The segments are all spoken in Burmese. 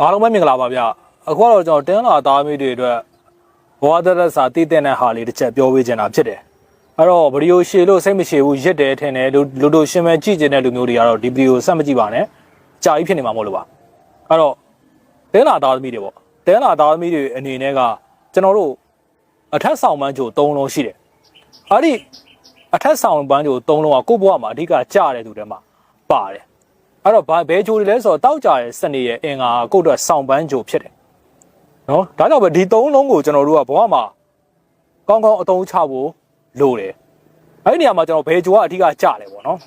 အားလုံးပဲမင်္ဂလာပါဗျအခုကတော့ကျွန်တော်တင်းလာသားမိတွေအတွက်ဘဝတရစာတည်တဲ့တဲ့ဟာလေးတစ်ချက်ပြောပေးချင်တာဖြစ်တယ်အဲ့တော့ဗီဒီယိုရှည်လို့စိတ်မရှည်ဘူးရစ်တယ်ထင်တယ်လူလူတို့ရှင်းမဲကြည့်ကျင်တဲ့လူမျိုးတွေကတော့ဒီဗီဒီယိုဆက်မကြည့်ပါနဲ့ကြာကြီးဖြစ်နေမှာမဟုတ်လို့ပါအဲ့တော့တင်းလာသားသမီးတွေပေါ့တင်းလာသားသမီးတွေအနေနဲ့ကကျွန်တော်တို့အထက်ဆောင်ပန်းကြို၃လုံးရှိတယ်အဲ့ဒီအထက်ဆောင်ပန်းကြို၃လုံးကကိုယ့်ဘဝမှာအဓိကကြားတဲ့သူတွေမှာပါတယ် အဲ့တော့ဘာဘဲဂျိုတွေလဲဆိုတော့တောက်ကြတဲ့စနေရဲ့အင်္ဂါကိုယ့်အတွက်စောင့်ပန်းဂျိုဖြစ်တယ်နော်ဒါကြောင့်ပဲဒီသုံးလုံးကိုကျွန်တော်တို့ကဘဝမှာကောင်းကောင်းအသုံးချဖို့လိုတယ်အဲ့ဒီနေရာမှာကျွန်တော်ဘဲဂျိုကအဓိကကြတယ်ပေါ့နော်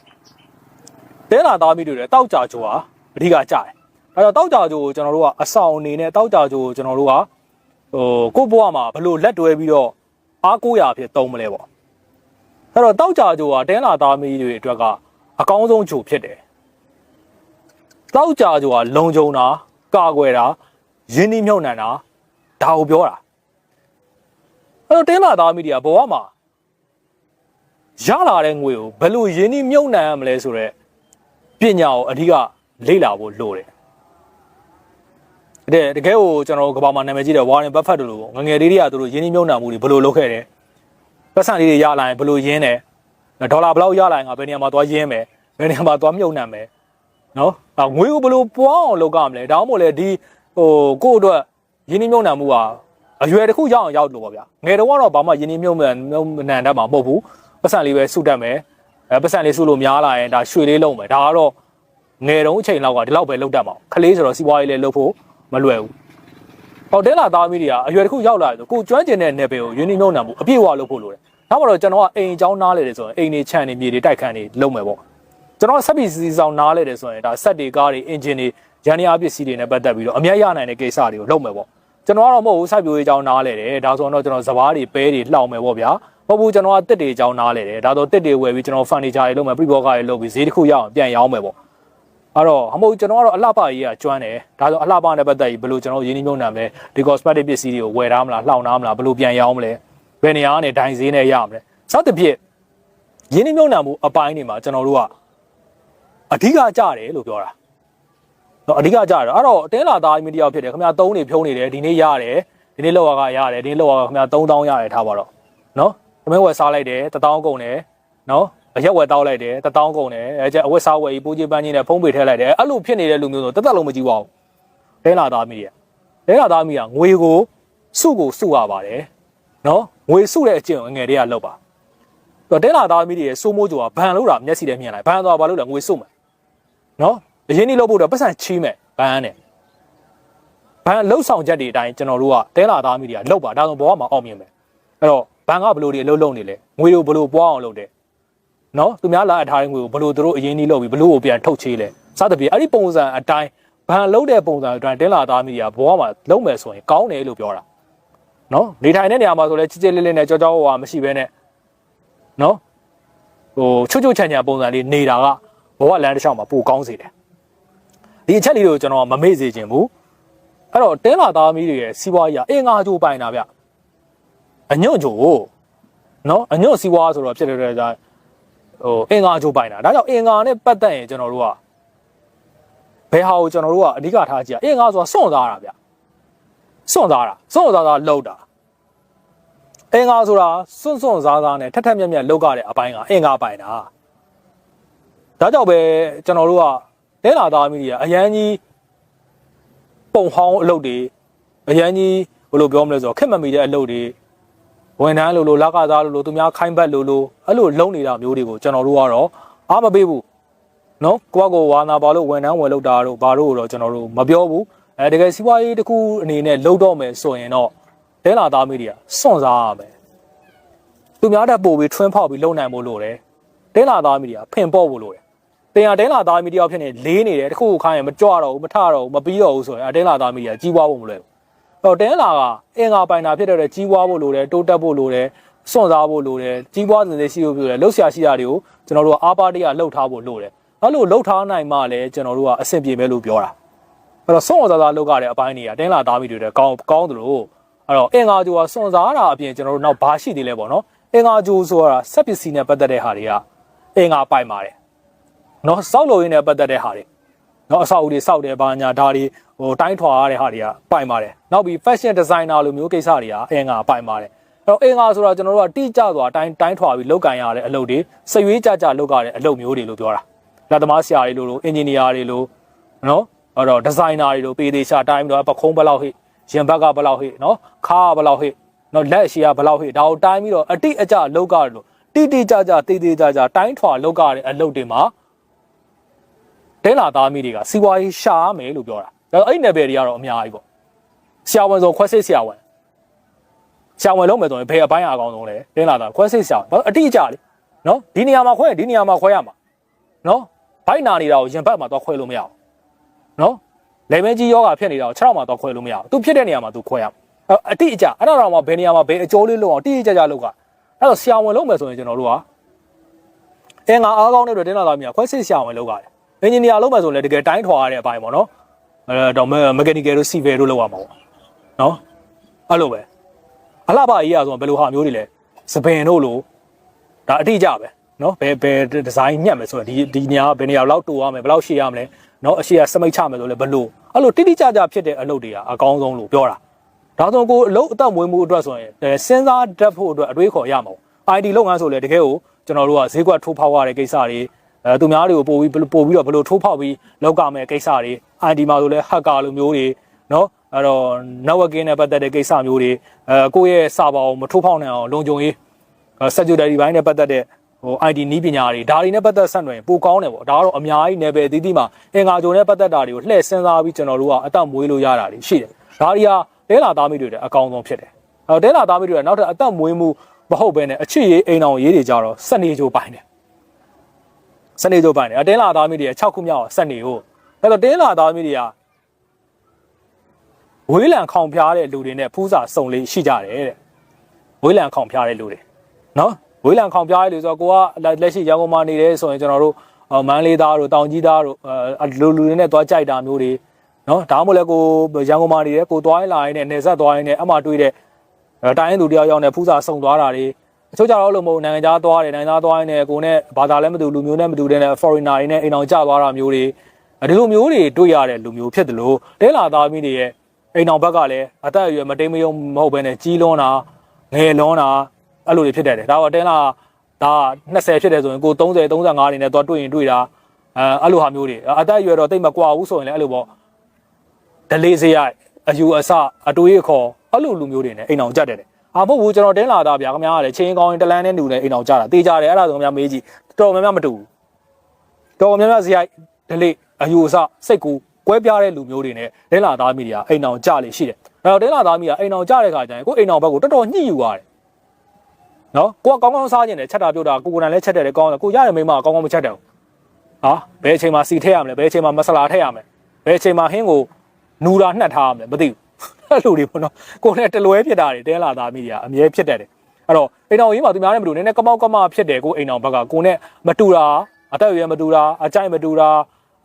တဲလာသားမိတွေလည်းတောက်ကြဂျိုကအဓိကကြတယ်အဲ့တော့တောက်ကြဂျိုကိုကျွန်တော်တို့ကအဆောင်အနေနဲ့တောက်ကြဂျိုကိုကျွန်တော်တို့ကဟိုကိုယ့်ဘဝမှာဘလို့လက်တွဲပြီးတော့အားကိုးရာဖြစ်သုံးမလဲပေါ့အဲ့တော့တောက်ကြဂျိုကတဲလာသားမိတွေအတွက်ကအကောင်းဆုံးဂျိုဖြစ်တယ် တောက်ကြကြကလုံခြုံတာကာကွယ်တာရင်းနှီးမြှုပ်နှံတာဒါကိုပြောတာအဲ့တော့တင်းလာသားမိဒီကဘဝမှာရလာတဲ့ငွေကိုဘယ်လိုရင်းနှီးမြှုပ်နှံရမလဲဆိုတော့ပညာကိုအဓိကလေ့လာဖို့လိုတယ်တဲ့တကယ်ကိုကျွန်တော်ကဘာမှာနာမည်ကြီးတဲ့ဝါရင်ဘတ်ဖတ်တို့လိုငငယ်လေးတွေကသူတို့ရင်းနှီးမြှုပ်နှံမှုတွေဘယ်လိုလုပ်ခဲ့တယ်ပတ်စံလေးတွေရလာရင်ဘယ်လိုရင်းတယ်ဒေါ်လာဘယ်လောက်ရလာရင်ငါဘယ်နေရာမှာသွားရင်းမယ်ဘယ်နေရာမှာသွားမြှုပ်နှံမယ် နော်အဲငွေကိုဘယ်လိုပွားအောင်လုပ်ကြမလဲဒါမှမဟုတ်လေဒီဟိုကိုယ့်အတွက်ယင်းနှမြုံနှံမှုဟာအရွယ်တစ်ခုရောက်အောင်ရောက်လို့ပါဗျာငယ်တုန်းကတော့ဘာမှယင်းနှမြုံနှံနှံတတ်မှာမဟုတ်ဘူးပတ်စံလေးပဲစုတတ်မယ်အဲပတ်စံလေးစုလို့များလာရင်ဒါရွှေလေးလုံးမယ်ဒါကတော့ငယ်တုန်းအချိန်လောက်ကဒီလောက်ပဲလုပ်တတ်မှာခလေးဆိုတော့စီးပွားရေးလေးလုပ်ဖို့မလွယ်ဘူးဟောတဲလာသားမီးတွေကအရွယ်တစ်ခုရောက်လာတယ်ဆိုကိုကျွမ်းကျင်တဲ့နယ်ပယ်ကိုယင်းနှမြုံနှံမှုအပြည့်အဝလုပ်ဖို့လိုတယ်ဒါမှတော့ကျွန်တော်ကအိမ်အကြောင်းနားလေတယ်ဆိုရင်အိမ်နေခြံနေမြေတွေတိုက်ခန်းနေလုပ်မယ်ပေါ့ ကျွန်တော်ဆက်ပြီးစီဆောင်နားလဲတယ်ဆိုရင်ဒါဆက်တွေကားတွေအင်ဂျင်တွေရန်ရပစ္စည်းတွေနဲ့ပတ်သက်ပြီးတော့အမြတ်ရနိုင်တဲ့ကိစ္စတွေကိုလုပ်မယ်ပေါ့ကျွန်တော်ကတော့မဟုတ်ဘူးစိုက်ပျိုးရေးအကြောင်းနားလဲတယ်ဒါဆိုတော့ကျွန်တော်စပားတွေပဲတွေလှောင်မယ်ပေါ့ဗျာမဟုတ်ဘူးကျွန်တော်ကတစ်တွေအကြောင်းနားလဲတယ်ဒါဆိုတစ်တွေဝယ်ပြီးကျွန်တော်ဖန်နီချာတွေလုပ်မယ်ပြဘောကားတွေလုပ်ပြီးဈေးတစ်ခုရအောင်ပြန်ရောင်းမယ်ပေါ့အဲ့တော့မဟုတ်ကျွန်တော်ကတော့အလှပရေးကကျွမ်းတယ်ဒါဆိုအလှပနဲ့ပတ်သက်ပြီးဘယ်လိုကျွန်တော်ရင်းနှီးမြှုပ်နှံမလဲဒီ cosmetic ပစ္စည်းတွေကိုဝယ်ထားမလားလှောင်ထားမလားဘယ်လိုပြန်ရောင်းမလဲဘယ်နေရာကနေဒိုင်ဈေးနဲ့ရမလဲစသဖြင့်ရင်းနှီးမြှုပ်နှံမှုအပိုင်းတွေမှာကျွန်တော်တို့က အဓိကကြတယ်လို့ပြောတာနော်အဓိကကြတယ်အဲ့တော့အတင်းလာသားမီဒီယာဖြစ်တယ်ခင်ဗျာ3နေဖြုံးနေတယ်ဒီနေ့ရတယ်ဒီနေ့လောက်ရကရတယ်ဒီနေ့လောက်ရကခင်ဗျာ3000ရတယ်ထားပါတော့နော်သမင်းဝယ်စားလိုက်တယ်1000ကုန်တယ်နော်အရက်ဝယ်တောက်လိုက်တယ်1000ကုန်တယ်အဲကျအဝက်စားဝယ်ပြီးပိုးကြီးပန်းကြီးနဲ့ဖုံးပေထည့်လိုက်တယ်အဲ့လိုဖြစ်နေတဲ့လူမျိုးဆိုတက်တက်လုံးမကြည့်ပါဘူးတင်းလာသားမီဒီယာတင်းလာသားမီဒီယာငွေကိုစုကိုစုရပါတယ်နော်ငွေစုတဲ့အကျင့်ကိုငယ်တွေကလောက်ပါတော့တင်းလာသားမီဒီယာစိုးမိုးကြွားဘန်လို့တာမျက်စိနဲ့မြင်လိုက်ဘန်သွားဘာလို့လဲငွေစုမယ် နော်အရင်နေ့လုပ်ဖို့တော့ပတ်စံချီးမယ်ဘန်းနဲ့ဘန်းလှုပ်ဆောင်ချက်တွေအတိုင်းကျွန်တော်တို့ကတဲလာသားမိတွေကလှုပ်ပါဒါဆိုဘောကမှာအောင်မြင်မယ်အဲ့တော့ဘန်းကဘယ်လိုတွေအလုပ်လုပ်နေလဲငွေကိုဘယ်လိုပွားအောင်လုပ်တယ်နော်သူများလာအထားတဲ့ငွေကိုဘယ်လိုသူတို့အရင်နေ့လုပ်ပြီးဘယ်လိုကိုပြန်ထုတ်ချေးလဲစသဖြင့်အဲ့ဒီပုံစံအတိုင်းဘန်းလှုပ်တဲ့ပုံစံအတိုင်းတဲလာသားမိတွေကဘောကမှာလုပ်မယ်ဆိုရင်ကောင်းတယ်လို့ပြောတာနော်နေထိုင်တဲ့နေရာမှာဆိုလဲချစ်ချစ်လေးလေးနဲ့ကြောကြောဝါမရှိဘဲနဲ့နော်ဟိုချွတ်ချွတ်ချန်ချန်ပုံစံလေးနေတာက ဘဝလမ်းတစ်လျှောက်မှာပိုကောင်းစေတယ်ဒီအချက်လေးကိုကျွန်တော်မမေ့စေချင်ဘူးအဲ့တော့တဲလာသားမီးတွေရဲ့စီးပွားရေးကအင်္ဂါကြိုးပိုင်တာဗျအညွန့်ကြိုးနော်အညွန့်စီးပွားဆိုတော့ဖြစ်တဲ့အတွက်ကြောင့်ဟိုအင်္ဂါကြိုးပိုင်တာဒါကြောင့်အင်္ဂါနဲ့ပတ်သက်ရင်ကျွန်တော်တို့ကဘယ်ဟာကိုကျွန်တော်တို့ကအဓိကထားကြည့်ရအင်္ဂါဆိုတာစွန့်စားတာဗျစွန့်စားတာစွန့်စားတာလှုပ်တာအင်္ဂါဆိုတာစွန့်စွန့်စားစားနဲ့ထက်ထက်မြက်မြက်လှုပ်ကြတဲ့အပိုင်းကအင်္ဂါပိုင်တာ ဒါကြောင့်ပဲကျွန်တော်တို့ကလဲလာသားမိတွေကအရန်ကြီးပုံဟောင်းအလုပ်တွေအရန်ကြီးဘယ်လိုပြောမလဲဆိုတော့ခက်မမီတဲ့အလုပ်တွေဝန်ထမ်းလို့လို့လကသားလို့လို့သူများခိုင်းဘက်လို့လို့အဲ့လိုလုံနေတာမျိုးတွေကိုကျွန်တော်တို့ကတော့အားမပေးဘူးနော်ကိုကကိုဝါနာပါလို့ဝန်ထမ်းဝင်လုပ်တာတို့ဘာလို့တော့ကျွန်တော်တို့မပြောဘူးအဲတကယ်စီးပွားရေးတစ်ခုအနေနဲ့လုပ်တော့မယ်ဆိုရင်တော့လဲလာသားမိတွေကစွန့်စားရမယ်သူများတက်ပို့ပြီးထွန်းဖောက်ပြီးလုံနိုင်ဖို့လိုတယ်တဲလာသားမိတွေကဖင်ပေါ့ဖို့လိုတယ် တင်ရတဲလာသားမိတယောက်ဖြစ်နေလေးနေတယ်တခုခုခိုင်းရင်မကြွတော့ဘူးမထတော့ဘူးမပြီးတော့ဘူးဆိုရင်အတဲလာသားမိတွေကကြီးပွားဖို့မလွယ်ဘူးတော့တဲလာကအင်္ဂါပိုင်တာဖြစ်တဲ့အတွက်ကြီးပွားဖို့လိုတယ်တိုးတက်ဖို့လိုတယ်စွန့်စားဖို့လိုတယ်ကြီးပွားစင်စစ်ရှိဖို့လိုတယ်လှုပ်ရှားရှိတာတွေကိုကျွန်တော်တို့ကအားပါတရလှုပ်ထားဖို့လိုတယ်အဲ့လိုလှုပ်ထားနိုင်မှလည်းကျွန်တော်တို့ကအဆင်ပြေမယ်လို့ပြောတာအဲ့တော့စွန့်စားစားလှုပ်ရတဲ့အပိုင်းတွေကတင်းလာသားမိတွေတဲ့ကောင်းကောင်းသလိုအဲ့တော့အင်္ဂါဂျိုကစွန့်စားတာအပြင်ကျွန်တော်တို့နောက်ဘာရှိသေးလဲပေါ့နော်အင်္ဂါဂျိုဆိုတာစက်ပစ္စည်းနဲ့ပတ်သက်တဲ့ဟာတွေကအင်္ဂါပိုင်ပါတယ် နော်စောက်လို့ရင်းနဲ့ပတ်သက်တဲ့ဟာတွေနော်အဆောက်အဦတွေစောက်တယ်ဘာညာဒါတွေဟိုတိုင်းထွာရတဲ့ဟာတွေကပိုင်ပါတယ်နောက်ပြီး fashion designer လိုမျိုးကိစ္စတွေကအင်္ဂါပိုင်ပါတယ်အဲ့တော့အင်္ဂါဆိုတာကျွန်တော်တို့ကတိကျစွာတိုင်းတိုင်းထွာပြီးလောက်ကန်ရတဲ့အလုပ်တွေစရွေးကြကြလောက်ရတဲ့အလုပ်မျိုးတွေလို့ပြောတာလက်သမားဆရာတွေလို့လို့ engineer တွေလို့နော်အဲ့တော့ designer တွေလို့ပေသေးချာတိုင်းပြီးတော့ပခုံးဘယ်လောက်ဟိရင်ဘက်ကဘယ်လောက်ဟိနော်ခါကဘယ်လောက်ဟိနော်လက်အရှိကဘယ်လောက်ဟိဒါကိုတိုင်းပြီးတော့အတိအကျလောက်ရတယ်လို့တိတိကျကျတေးသေးကြကြတိုင်းထွာလောက်ရတဲ့အလုပ်တွေမှာ တဲလာသားမိတွေကစီဝါရေးရှာရမယ်လို့ပြောတာဒါတော့အဲ့ဒီနယ်ပယ်တွေကတော့အများကြီးပေါ့ဆရာဝန်ဆိုခွဲစိတ်ဆရာဝန်ဆရာဝန်လုံးမယ်ဆိုရင်ဘယ်အပိုင်းအကောင်ဆုံးလဲတဲလာသားခွဲစိတ်ဆရာဝန်အတိအကျလေနော်ဒီနေရာမှာခွဲရင်ဒီနေရာမှာခွဲရမှာနော်ဘိုက်နာနေတာကိုရင်ဘတ်မှာတော့ခွဲလို့မရဘူးနော်လေမဲကြီးယောဂဖြစ်နေတာကို6မှာတော့ခွဲလို့မရဘူးသူဖြစ်တဲ့နေရာမှာသူခွဲရမှာအတိအကျအဲ့ဒါတော့မှဘယ်နေရာမှာဘယ်အကျိုးလေးလုံးအောင်တိတိကျကျလုပ်ကအဲ့တော့ဆရာဝန်လုံးမယ်ဆိုရင်ကျွန်တော်တို့ကအင်္ဂါအားကောင်းတဲ့အတွက်တင်းလာသားမြာခွဲစိတ်ဆရာဝန်လုပ်ရတယ် အင်ဂျင်နီယာလုပ်မယ်ဆိုရင်လည်းတကယ်တိုင်းထွာရတဲ့အပိုင်းပေါ့နော်အဲတော့မက်ကာနီကယ်တို့စီဗယ်တို့လုပ်ရမှာပေါ့နော်အဲ့လိုပဲအလှပအေးရဆိုဘယ်လိုဟာမျိုးတွေလဲစပင်တို့လို့ဒါအတိအကျပဲနော်ဘယ်ဘယ်ဒီဇိုင်းညက်မယ်ဆိုရင်ဒီဒီနေရာဘယ်နေရာလောက်တူရမယ်ဘယ်လောက်ရှည်ရမလဲနော်အရှိရစမိတ်ချမယ်ဆိုလဲဘယ်လိုအဲ့လိုတိတိကျကျဖြစ်တဲ့အလုပ်တွေကအကောင်းဆုံးလို့ပြောတာဒါဆိုကိုအလုပ်အသက်မွေးမှုအတွက်ဆိုရင်စဉ်းစားတတ်ဖို့အတွက်အတွေးခေါ်ရမှာပေါ့ ID လုပ်ငန်းဆိုလဲတကယ်ကိုကျွန်တော်တို့ကဈေးကွက်ထိုးဖောက်ရတဲ့ကိစ္စတွေ အဲသူများတွေကိုပို့ပြီးပို့ပြီးတော့ဘယ်လိုထိုးဖောက်ပြီးလောက်ကမယ်ကိစ္စတွေ ID မှာဆိုလဲ hacker လိုမျိုးတွေနော်အဲ့တော့ networking နဲ့ပတ်သက်တဲ့ကိစ္စမျိုးတွေအဲကိုယ့်ရဲ့ server ကိုမထိုးဖောက်နိုင်အောင်လုံခြုံရေး security ဘိုင်းနဲ့ပတ်သက်တဲ့ဟို ID နီးပညာတွေဒါတွေနဲ့ပတ်သက်ဆက်နွယ်ပိုကောင်းတယ်ပေါ့ဒါကတော့အများကြီး level အသီးသီးမှာအင်္ဂါကြုံနဲ့ပတ်သက်တာတွေကိုလှည့်စဉ်းစားပြီးကျွန်တော်တို့ကအသက်မွေးလို့ရတာတွေရှိတယ်ဒါတွေကတဲလာသားမိတွေတဲ့အကောင်းဆုံးဖြစ်တယ်အဲတဲလာသားမိတွေကနောက်ထပ်အသက်မွေးမှုမဟုတ်ဘဲနဲ့အချစ်ရေးအိမ်အောင်ရေးတွေကြတော့စနေကြိုပိုင်တယ် စနေကြိုပိုင်တယ်အတင်းလာသားမိတွေက6ခုမြောက်စနေကိုအဲ့တော့တင်းလာသားမိတွေကဝေးလံခေါင်ဖျားတဲ့လူတွေနဲ့ဖူးစာစုံလေးရှိကြတယ်တဲ့ဝေးလံခေါင်ဖျားတဲ့လူတွေနော်ဝေးလံခေါင်ဖျားတဲ့လူဆိုတော့ကိုကလက်ရှိရန်ကုန်မှာနေတယ်ဆိုရင်ကျွန်တော်တို့မန်းလေးသားတို့တောင်ကြီးသားတို့လူလူတွေနဲ့သွားကြိုက်တာမျိုးတွေနော်ဒါမှမဟုတ်လည်းကိုရန်ကုန်မှာနေတယ်ကိုသွားလာရင်းနဲ့နေဆက်သွားရင်းနဲ့အမှတွေးတဲ့တိုင်းသူတယောက်ယောက်နဲ့ဖူးစာစုံသွားတာတွေ အချို့ကြတော့လို့မဟုတ်နိုင်ငံသားသွားတယ်နိုင်ငံသားသွားရင်းနဲ့ကိုနဲ့ဘာသာလည်းမတူလူမျိုးနဲ့မတူတဲ့နဲ့ foreigner တွေနဲ့အိမ်အောင်ကြသွားတာမျိုးတွေဒီလိုမျိုးတွေတွေ့ရတဲ့လူမျိုးဖြစ်တယ်လို့တဲလာသားမိတွေရဲ့အိမ်အောင်ဘက်ကလည်းအသက်အရွယ်မတိမ်မယုံမဟုတ်ဘဲနဲ့ကြီးလွန်းတာငယ်လွန်းတာအဲ့လိုတွေဖြစ်တတ်တယ်ဒါတော့တဲလာဒါ20ဖြစ်တယ်ဆိုရင်ကို30 35နေနဲ့သွားတွေ့ရင်တွေ့တာအဲအဲ့လိုဟာမျိုးတွေအသက်အရွယ်တော့တိတ်မကွာဘူးဆိုရင်လည်းအဲ့လိုပေါ့ဒလေးစရိုက်အယူအဆအတွေးအခေါ်အဲ့လိုလူမျိုးတွေနဲ့အိမ်အောင်ကြက်တယ် အာမဟုတ်ဘူးကျွန်တော်တင်းလာတာဗျာခင်ဗျားကလည်းချင်းကောင်းရင်တလန်းနဲ့တူနေအိမ်အောင်ကြတာတေးကြတယ်အဲ့ဒါဆိုခင်ဗျားမေးကြည့်တော်များများမတူဘူးတော်များများစရိုက်ဒလေးအယူအဆစိတ်ကူကွဲပြားတဲ့လူမျိုးတွေနဲ့တင်းလာသားမိတွေကအိမ်အောင်ကြလေရှိတယ်အဲ့တော့တင်းလာသားမိကအိမ်အောင်ကြတဲ့ခါကျရင်ကိုအိမ်အောင်ဘက်ကိုတော်တော်ညှိယူရတယ်နော်ကိုကကောင်းကောင်းစားကျင်တယ်ချက်တာပြုတ်တာကိုကိုယ်တိုင်လည်းချက်တယ်လေကောင်းတယ်ကိုရတဲ့မိမကကောင်းကောင်းမချက်တယ်ဟာဘယ်အချိန်မှာစီထည့်ရမလဲဘယ်အချိန်မှာမဆလာထည့်ရမလဲဘယ်အချိန်မှာဟင်းကိုနူတာနှက်ထားရမလဲမသိဘူး အဲ့လိုတွေပေါ့နော်ကိုနဲ့တလွဲဖြစ်တာတွေတဲလာသားမိတွေကအမြဲဖြစ်တတ်တယ်အဲ့တော့အိမ်တော်ကြီးမှာသူများနဲ့မတူနည်းနည်းကမောက်ကမဖြစ်တယ်ကိုအိမ်တော်ဘက်ကကိုနဲ့မတူတာအသက်အရွယ်မတူတာအကြိုက်မတူတာ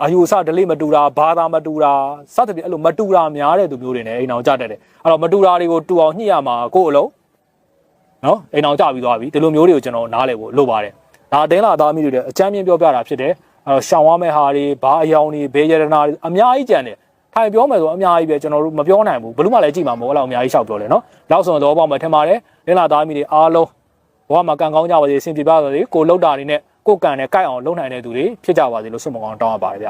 အယူအဆဒလိမတူတာဘာသာမတူတာစသဖြင့်အဲ့လိုမတူတာများတဲ့သူမျိုးတွေနဲ့အိမ်တော်ကြတတ်တယ်အဲ့တော့မတူတာတွေကိုတူအောင်ညှိရမှာကို့အလုံးနော်အိမ်တော်ကြပြီးသွားပြီဒီလိုမျိုးတွေကိုကျွန်တော်နားလည်ဖို့လိုပါတယ်ဒါအတင်းလာသားမိတွေလည်းအချမ်းမြင့်ပြောပြတာဖြစ်တယ်အဲ့တော့ရှောင်ရမယ့်ဟာတွေဘာအယောင်တွေဘေးရတနာတွေအများကြီးကြံတယ် ထိုင်ပြောမယ်ဆိုအများကြီးပဲကျွန်တော်တို့မပြောနိုင်ဘူးဘလို့မှလည်းကြည့်မှာမဟုတ်အဲ့လောက်အများကြီးရှောက်ပြောလဲနော်လောက်ဆိုတော့ပေါ့မှထင်ပါတယ်လင်းလာသားမိတွေအားလုံးဘဝမှာကံကောင်းကြပါစေအဆင်ပြေပါစေကိုလှုပ်တာတွေနဲ့ကိုကံနဲ့ကြိုက်အောင်လုပ်နိုင်တဲ့သူတွေဖြစ်ကြပါစေလို့ဆုမကောင်းတောင်းရပါတယ်ဗျ